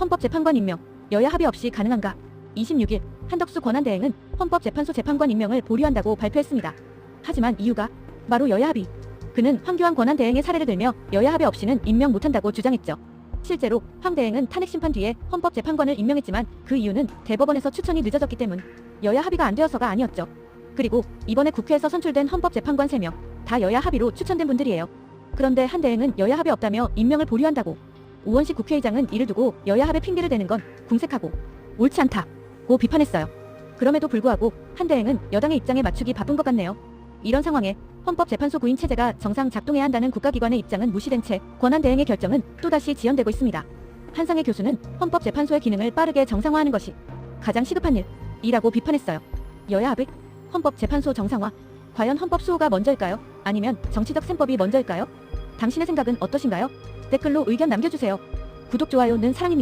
헌법재판관 임명, 여야 합의 없이 가능한가? 26일 한덕수 권한대행은 헌법재판소 재판관 임명을 보류한다고 발표했습니다. 하지만 이유가 바로 여야 합의. 그는 황교안 권한대행의 사례를 들며 여야 합의 없이는 임명 못한다고 주장했죠. 실제로 황 대행은 탄핵 심판 뒤에 헌법재판관을 임명했지만 그 이유는 대법원에서 추천이 늦어졌기 때문 여야 합의가 안 되어서가 아니었죠. 그리고 이번에 국회에서 선출된 헌법재판관 3명 다 여야 합의로 추천된 분들이에요. 그런데 한 대행은 여야 합의 없다며 임명을 보류한다고. 우원식 국회의장은 이를 두고 여야 합의 핑계를 대는 건 궁색하고 옳지 않다고 비판했어요. 그럼에도 불구하고 한 대행은 여당의 입장에 맞추기 바쁜 것 같네요. 이런 상황에 헌법재판소 구인 체제가 정상 작동해야 한다는 국가기관의 입장은 무시된 채 권한 대행의 결정은 또다시 지연되고 있습니다. 한상의 교수는 헌법재판소의 기능을 빠르게 정상화하는 것이 가장 시급한 일이라고 비판했어요. 여야 합의, 헌법재판소 정상화, 과연 헌법 수호가 먼저일까요? 아니면 정치적 셈법이 먼저일까요? 당신의 생각은 어떠신가요? 댓글로 의견 남겨주세요. 구독, 좋아요는 사랑입니다.